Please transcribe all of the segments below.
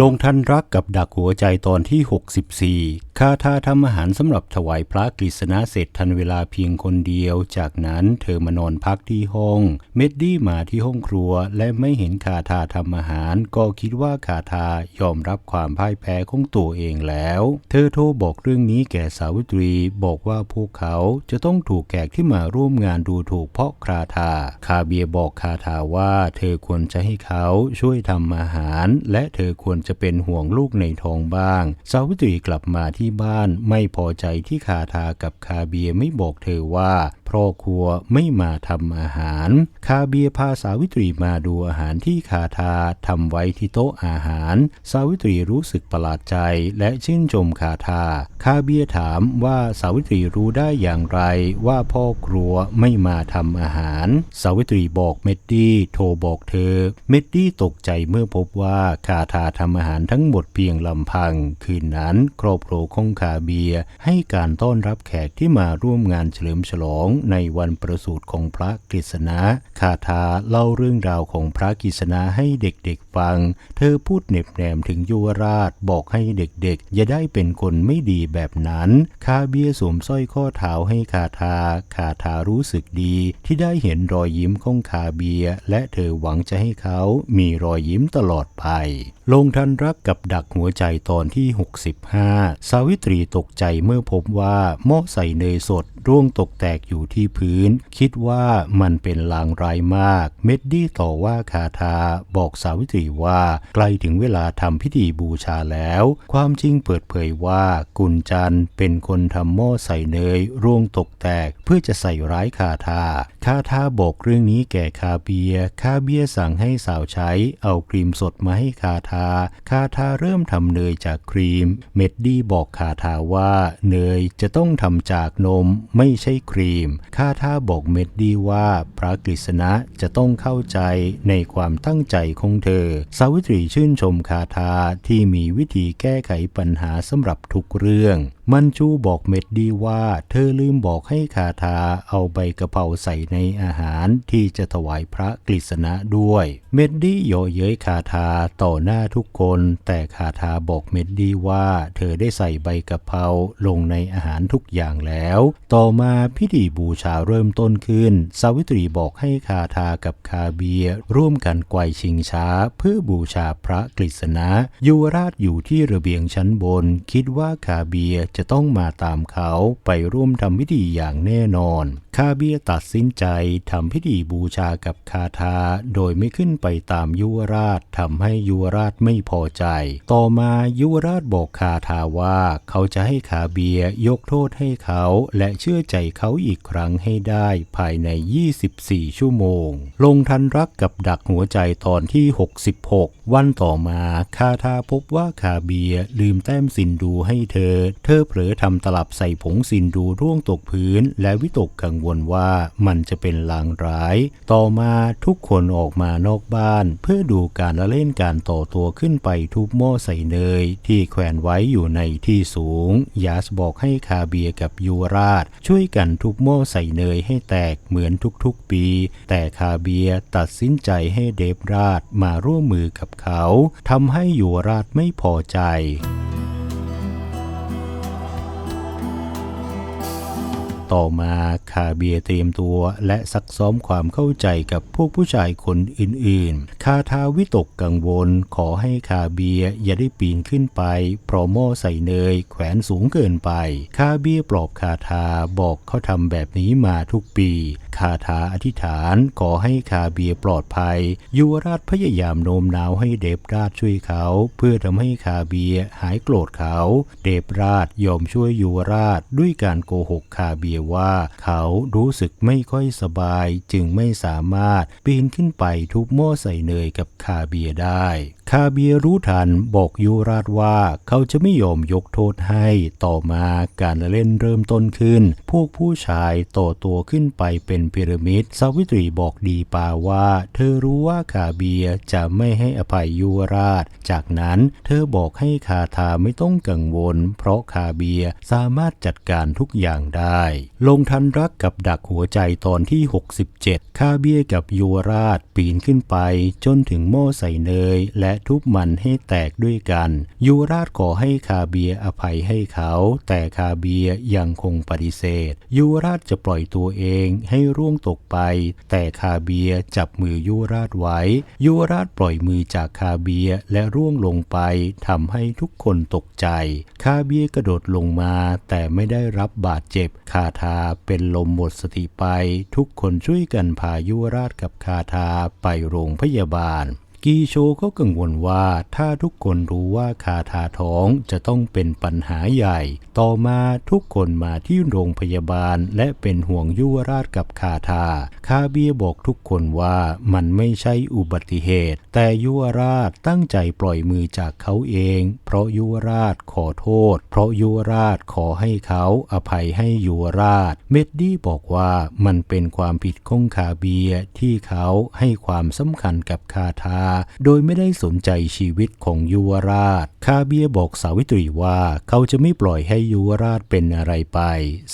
ลงทันรักกับดักหัวใจตอนที่ 64 คาทาทำอาหารสำหรับถวายพระกฤษณะเสร็จทันเวลาเพียงคนเดียว จากนั้นเธอมานอนพักที่ห้อง เม็ดดี้มาที่ห้องครัว และไม่เห็นคาทาทำอาหาร ก็คิดว่าคาทายอมรับความพ่ายแพ้ของตัวเองแล้ว เธอโทรบอกเรื่องนี้แก่สาวิตรีบอกว่าพวกเขาจะต้องถูกแขกที่มาร่วมงานดูถูกเพราะคาทาคาเบียบอกคาทาว่า เธอควรจะให้เขาช่วยทำอาหาร และเธอควรจะเป็นห่วงลูกในท้องบ้าง สาวิตรีกลับมาที่บ้านไม่พอใจที่คาทากับคาเบียไม่บอกเธอว่า พ่อครัวไม่มาทำอาหาร คาเบียพาสาวิตรีมาดูอาหารที่คาทาทำไว้ที่โต๊ะอาหาร สาวิตรีรู้สึกประหลาดใจและชื่นชมคาทา คาเบียถามว่าสาวิตรีรู้ได้อย่างไรว่าพ่อครัวไม่มาทำอาหาร สาวิตรีบอกเมดดี้โทรบอกเธอ เมดดี้ตกใจเมื่อพบว่าคาทาทำอาหารทั้งหมดเพียงลำพัง คืนนั้นครอบครัวของคาเบียให้การต้อนรับแขกที่มาร่วมงานเฉลิมฉลองในวันประสูติของพระกฤษณะคาทาเล่าเรื่องราวของพระกฤษณะให้เด็กๆฟัง เธอพูดเหน็บแนมถึงยุวราชบอกให้เด็กๆ อย่าได้เป็นคนไม่ดีแบบนั้น คาเบียสวมสร้อยข้อเท้าให้คาทา คาทารู้สึกดีที่ได้เห็นรอยยิ้มของคาเบีย และเธอหวังจะให้เขามีรอยยิ้มตลอดไป ลงทันรักกับดักหัวใจตอนที่ 65 สาวิตรีตกใจเมื่อพบว่าหม้อใส่เนยสดร่วงตกแตกอยู่ที่พื้น คิดว่ามันเป็นลางร้ายมาก เม็ดดี้ต่อว่าคาทาบอกสาวิตรีว่าใกล้ถึงเวลาทำพิธีบูชาแล้ว ความจริงเปิดเผยว่ากุญจันเป็นคนทำหม้อใส่เนยร่วงตกแตกเพื่อจะใส่ร้ายคาทาคาทาบอกเรื่องนี้แก่คาเบีย คาเบียสั่งให้สาวใช้เอาครีมสดมาให้คาทา คาทาเริ่มทำเนยจากครีม เม็ดดี้บอกคาทาว่าเนยจะต้องทำจากนมไม่ใช่ครีมคาทาบอกเม็ดดี้ว่าพระกฤษณะจะต้องเข้าใจในความตั้งใจของเธอ สาวิตรีชื่นชมคาทาที่มีวิธีแก้ไขปัญหาสำหรับทุกเรื่องมันจูบอกเม็ดดี้ว่า เธอลืมบอกให้คาทาเอาใบกะเพราใส่ในอาหารที่จะถวายพระกฤษณะด้วย เม็ดดี้โยเย้ยคาทาต่อหน้าทุกคน แต่คาทาบอกเม็ดดี้ว่า เธอได้ใส่ใบกะเพราลงในอาหารทุกอย่างแล้ว ต่อมาพิธีบูชาเริ่มต้นขึ้น สาวิตรีบอกให้คาทากับคาเบียร่วมกันไกวชิงช้า เพื่อบูชาพระกฤษณะยุวราชอยู่ที่ระเบียงชั้นบน คิดว่าคาเบียจะต้องมาตามเขาไปร่วมทำพิธีอย่างแน่นอน คาเบียตัดสินใจทำพิธีบูชากับคาทา โดยไม่ขึ้นไปตามยุวราชทำให้ยุวราชไม่พอใจ ต่อมายุวราชบอกคาทาว่าเขาจะให้คาเบียยกโทษให้เขาและเชื่อใจเขาอีกครั้งให้ได้ภายใน 24 ชั่วโมง ลงทันรักกับดักหัวใจตอนที่ 66 วันต่อมาคาทาพบว่าคาเบียลืมแต้มสินดูให้เธอ เธอเผลอทำตลับใส่ผงสินดูร่วงตกพื้น และวิตกกังวลว่ามันจะเป็นลางร้าย ต่อมาทุกคนออกมานอกบ้าน เพื่อดูการละเล่นการต่อตัวขึ้นไปทุบหม้อใส่เนย ที่แขวนไว้อยู่ในที่สูง ยาสบอกให้คาเบียกับยูราช ช่วยกันทุบหม้อใส่เนยให้แตกเหมือนทุกๆปี แต่คาเบียตัดสินใจให้เดฟราชมาร่วมมือกับเขาทำให้ยูราชไม่พอใจ ต่อมาคาเบียเตรียมตัวและซักซ้อมความเข้าใจกับพวกผู้ชายคนอื่นๆ คาทาวิตกกังวลขอให้คาเบียอย่าได้ปีนขึ้นไปเพราะหม้อใส่เนยแขวนสูงเกินไป คาเบียปลอบคาทาบอกเขาทำแบบนี้มาทุกปี คาถาอธิษฐานขอให้คาเบียปลอดภัยยุวราชพยายามโน้มน้าวให้เดบราชช่วยเขา เพื่อทำให้คาเบียหายโกรธเขา เดบราชยอมช่วยยุวราชด้วยการโกหกคาเบียว่าเขารู้สึกไม่ค่อยสบายจึงไม่สามารถปีนขึ้นไปทุบหม้อใส่เนยกับคาเบียได้ คาเบียรู้ทันบอกยุราชว่าเขาจะไม่ยอมยกโทษให้ต่อมาการเล่นเริ่มต้นขึ้น พวกผู้ชายต่อตัวขึ้นไปเป็นพีระมิดสาวิตรีบอกดีปาว่า เธอรู้ว่าคาเบียจะไม่ให้อภัยยุราช จากนั้นเธอบอกให้คาทาไม่ต้องกังวล เพราะคาเบียสามารถจัดการทุกอย่างได้ ลงทันรักกับดักหัวใจตอนที่ 67 คาเบียกับยุราชปีนขึ้นไปจนถึงหม้อใส่เนยและทุบมันให้แตกด้วยกันยุวราชขอให้คาเบียอภัยให้เขา แต่คาเบียยังคงปฏิเสธยุวราชจะปล่อยตัวเองให้ร่วงตกไป แต่คาเบียจับมือยุวราชไว้ยุวราชปล่อยมือจากคาเบียและร่วงลงไปทำให้ทุกคนตกใจ คาเบียกระโดดลงมาแต่ไม่ได้รับบาดเจ็บ คาทาเป็นลมหมดสติไป ทุกคนช่วยกันพายุราชกับคาทาไปโรงพยาบาล กีโชก็กังวลว่าถ้าทุกคนรู้ว่าคาทาท้องจะต้องเป็นปัญหาใหญ่ ต่อมาทุกคนมาที่โรงพยาบาลและเป็นห่วงยุวราชกับคาทาคาเบียบอกทุกคนว่ามันไม่ใช่อุบัติเหตุ แต่ยุวราชตั้งใจปล่อยมือจากเขาเอง เพราะยุวราชขอโทษ เพราะยุวราชขอให้เขาอภัยให้ยุวราช เมดดี้บอกว่ามันเป็นความผิดของคาเบียที่เขาให้ความสำคัญกับคาทาโดยไม่ได้สนใจชีวิตของยุวราช คาเบียบอกสาวิตรีว่าเขาจะไม่ปล่อยให้ยุวราชเป็นอะไรไป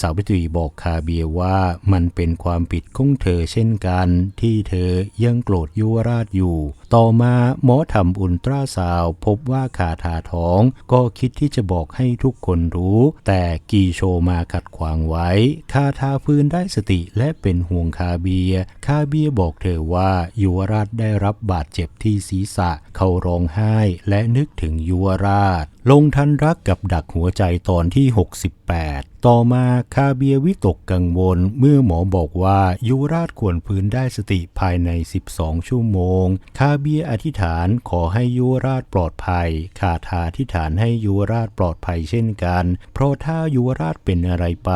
สาวิตรีบอกคาเบียว่ามันเป็นความผิดของเธอเช่นกัน ที่เธอยังโกรธยุวราชอยู่ต่อมาหมอทำอุลตราซาวพบว่าคาทาท้อง ก็คิดที่จะบอกให้ทุกคนรู้ แต่กีโชมาขัดขวางไว้ คาทาฟื้นได้สติและเป็นห่วงคาเบีย คาเบียบอกเธอว่ายุวราชได้รับบาดเจ็บที่ศีรษะ เขาร้องไห้และนึกถึงยุวราช ลงทันรักกับดักหัวใจตอนที่ 68ต่อมาคาเบียวิตกกังวล เมื่อหมอบอกว่ายุวราชควรฟื้นได้สติภายใน 12 ชั่วโมง คาเบียอธิษฐานขอให้ยุวราชปลอดภัยคาทาอธิษฐานให้ยุวราชปลอดภัยเช่นกัน เพราะถ้ายุวราชเป็นอะไรไป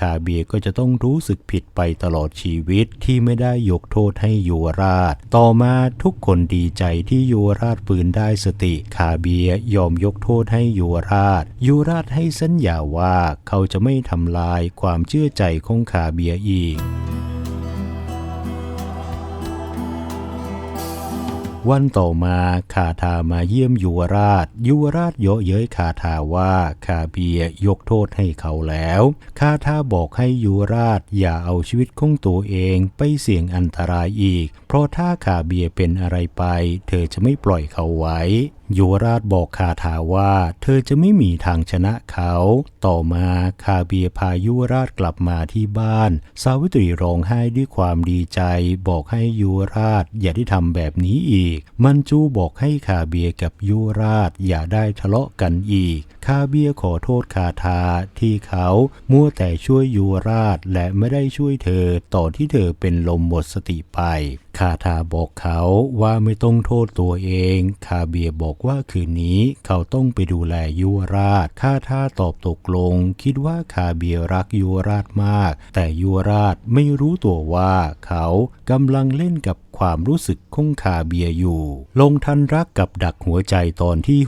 คาเบียก็จะต้องรู้สึกผิดไปตลอดชีวิตที่ไม่ได้ยกโทษให้ยุวราช ต่อมาทุกคนดีใจที่ยุวราชฟื้นได้สติคาเบียยอมยกโทษให้ยุวราช ยุวราชให้สัญญาว่าเขาจะไม่ทำลายความเชื่อใจของคาเบียอีก วันต่อมาคาทามาเยี่ยมยุวราช ยุวราชเยาะเย้ยคาทาว่าคาเบียยกโทษให้เขาแล้วคาทาบอกให้ยุวราชอย่าเอาชีวิตของตัวเองไปเสี่ยงอันตรายอีก เพราะถ้าคาเบียเป็นอะไรไป เธอจะไม่ปล่อยเขาไว้ยุวราชบอกคาถาว่าเธอจะไม่มีทางชนะเขา ต่อมาคาเบียพายุวราชกลับมาที่บ้าน สาวิตรีร้องไห้ด้วยความดีใจ บอกให้ยุวราชอย่าได้ทำแบบนี้อีกมันจูบอกให้คาเบียกับยุราชอย่าได้ทะเลาะกันอีก คาเบียขอโทษคาทาที่เขามัวแต่ช่วยยุราชและไม่ได้ช่วยเธอต่อที่เธอเป็นลมหมดสติไปคาทาบอกเขาว่าไม่ต้องโทษตัวเอง คาเบียบอกว่าคืนนี้เขาต้องไปดูแลยุวราช คาทาตอบตกลง คิดว่าคาเบียรักยุวราชมาก แต่ยุวราชไม่รู้ตัวว่าเขากำลังเล่นกับความรู้สึกของคาเบียอยู่ลงทันรักกับดักหัวใจตอนที่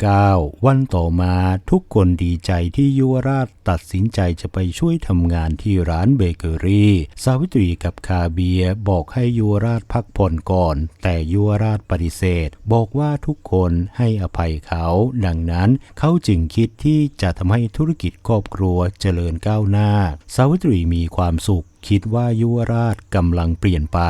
69 วันต่อมาทุกคนดีใจที่ยุวราชตัดสินใจจะไปช่วยทำงานที่ร้านเบเกอรี่ สาวิตรีกับคาเบียบอกให้ยุวราชพักผ่อนก่อน แต่ยุวราชปฏิเสธ บอกว่าทุกคนให้อภัยเขา ดังนั้นเขาจึงคิดที่จะทำให้ธุรกิจครอบครัวเจริญก้าวหน้า สาวิตรีมีความสุข คิดว่ายุวราชกำลังเปลี่ยนไป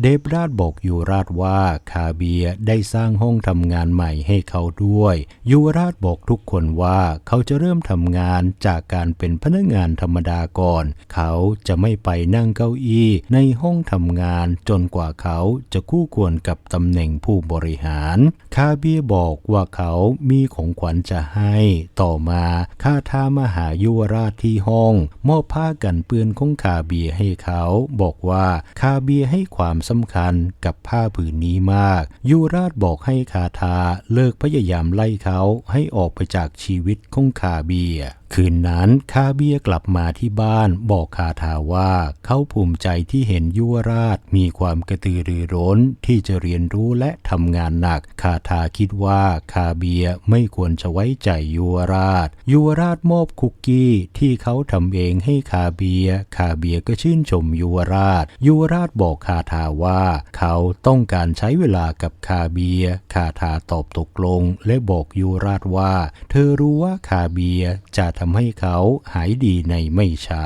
เดฟราชบอกยุวราชว่าคาเบียได้สร้างห้องทำงานใหม่ให้เขาด้วย ยุวราชบอกทุกคนว่าเขาจะเริ่มทำงานจากการเป็นพนักงานธรรมดาก่อน เขาจะไม่ไปนั่งเก้าอี้ในห้องทำงานจนกว่าเขาจะคู่ควรกับตำแหน่งผู้บริหาร คาเบียบอกว่าเขามีของขวัญจะให้ ต่อมาคาทามาหายุวราชที่ห้อง มอบผ้ากันเปื้อนของคาเบียใให้เขาบอกว่าคาเบียให้ความสำคัญกับผ้าผืนนี้มาก ยูราชบอกให้คาทาเลิกพยายามไล่เขาให้ออกไปจากชีวิตของคาเบีย คืนนั้นคาเบียกลับมาที่บ้านบอกคาทาว่าเขาภูมิใจที่เห็นยุวราชมีความกระตือรือร้นที่จะเรียนรู้และทำงานหนัก คาทาคิดว่าคาเบียไม่ควรจะไว้ใจยุวราช ยุวราชมอบคุกกี้ที่เขาทำเองให้คาเบีย คาเบียก็ชื่นชมยุวราช ยุวราชบอกคาทาว่าเขาต้องการใช้เวลากับคาเบีย คาทาตอบตกลง และบอกยุวราชว่า เธอรู้ว่าคาเบียจะทำให้เขาหายดีในไม่ช้า